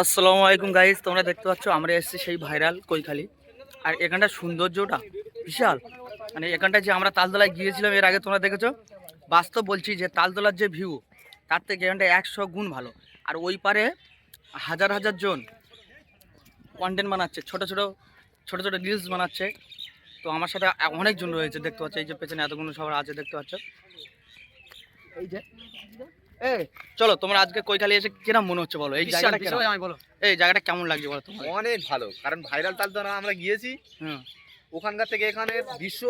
আসসালামু আলাইকুম গাইজ তোমরা দেখতে পাচ্ছ, আমরা এসেছি সেই ভাইরাল কৈখালি। আর এখানটার সৌন্দর্যটা বিশাল। মানে এখানটা যে আমরা তালতলায় গিয়েছিলাম, এর আগে তোমরা দেখেছ? বাস্তব বলছি যে তালতলার যে ভিউ তার থেকে এখানটা একশো গুণ ভালো। আর ওই পারে হাজার হাজার জন কন্টেন্ট বানাচ্ছে, ছোট ছোট ছোট ছোট রিলস বানাচ্ছে। তো আমার সাথে অনেকজন রয়েছে, দেখতে পাচ্ছ, এই যে পেছনে এতগুলো সবার আছে, দেখতে পাচ্ছ। এই যে চলো তোমরা আজকে কৈখালি এসে কিরম মনে হচ্ছে বলো? এই জায়গাটা আমি বলো। এই জায়গাটা কেমন লাগছে বলো তোমার অনেক ভালো কারণ ভাইরাল তালতলা আমরা গিয়েছি। হুম। ওখানকার থেকে এখানে দৃশ্য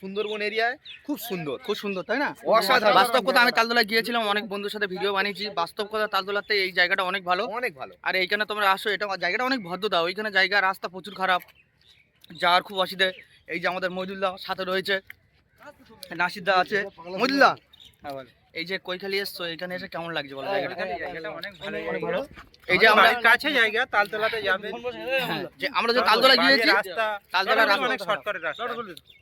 সুন্দরবন এরিয়ায় খুব সুন্দর। খুব সুন্দর তাই না? অসাধারণ। বাস্তব কথা আমি তালতলায় গিয়েছিলাম অনেক বন্ধুর সাথে ভিডিও বানিয়েছি। বাস্তব কথা তালদোলাতে এই জায়গাটা অনেক ভালো। অনেক ভালো। আর এইখানে তোমরা আসো এটা জায়গাটা অনেক ভদ্র দাও ওইখানে জায়গা রাস্তা প্রচুর খারাপ। যাওয়ার খুব অসুবিধে। এই যে আমাদের মজুল্লাহ সাথে রয়েছে নাসিদা আছে। মজুল্লাহ এই যে কৈখালি এসছো এখানে এসে কেমন লাগছে বলো? জায়গাটা? অনেক অনেক ভালো। এই যে আমরা কাছে জায়গা তালতলাতে যাবে। হ্যাঁ, যে আমরা যে তালতলা গিয়েছি রাস্তা। তালতলার রাস্তা। অনেক শর্টকাটের রাস্তা।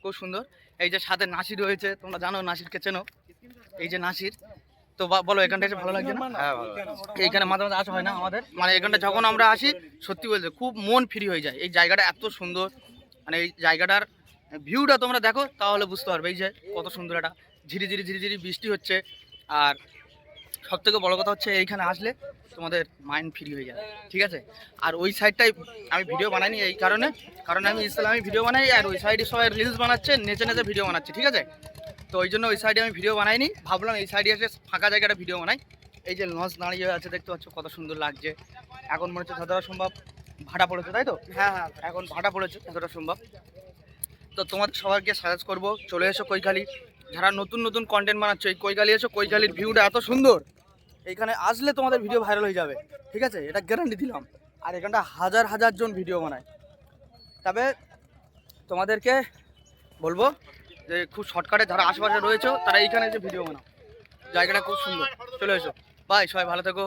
খুব সুন্দর। এই যে সাথে নাসির রয়েছে তোমরা জানো নাসিরকে চেনো। এই যে নাসির তো বা- বলো এখানটা এসে ভালো লাগছে না? হ্যাঁ ভালো এইখানে মাঝে মাঝে আসা হয় না আমাদের? মানে এখানটা যখন আমরা আসি সত্যি বলতে খুব মন ফ্রি হয়ে যায়। এই জায়গাটা এত সুন্দর। মানে এই জায়গাটার ভিউটা তোমরা দেখো তাহলে বুঝতে পারবে। এই যে কত সুন্দর একটা ঝিরি ঝিরি ঝিরি ঝিরি বৃষ্টি হচ্ছে। আর সব থেকে বড়ো কথা হচ্ছে এইখানে আসলে তোমাদের মাইন্ড ফ্রি হয়ে যায় ঠিক আছে? আর ওই সাইডটাই আমি ভিডিও বানাইনি এই কারণে। কারণ আমি ইসলামী ভিডিও বানাই আর ওই সাইডে সবাই রিলস বানাচ্ছে নেচে নেচে ভিডিও বানাচ্ছে ঠিক আছে? তো ওই জন্য ওই সাইডে আমি ভিডিও বানাইনি। ভাবলাম এই সাইডে এসে ফাঁকা জায়গাটা ভিডিও বানাই। এই যে লঞ্চ দাঁড়িয়ে আছে দেখতে পাচ্ছ কত সুন্দর লাগছে। এখন মনে হচ্ছে যতটা সম্ভব ভাড়া পড়েছে তাই তো? হ্যাঁ হ্যাঁ। এখন ভাড়া পড়েছে যতটা সম্ভব। তো তোমাদের সবাইকে সাজেস্ট করব, চলে এসো কৈখালি। যারা নতুন নতুন কন্টেন্ট বানাচ্ছ, এই কৈখালি এসো, কৈখালির ভিউটা এত সুন্দর। এইখানে আসলে তোমাদের ভিডিও ভাইরাল হয়ে যাবে, ঠিক আছে? এটা গ্যারান্টি দিলাম। আর এখানটা হাজার হাজার জন ভিডিও বানায়। তবে তোমাদেরকে বলব যে, খুব শর্টকাটে যারা আশেপাশে রয়েছে, তারা এইখানে যে ভিডিও বানাও। জায়গাটা খুব সুন্দর। চলে এসো। বাই সবাই ভালো থেকো।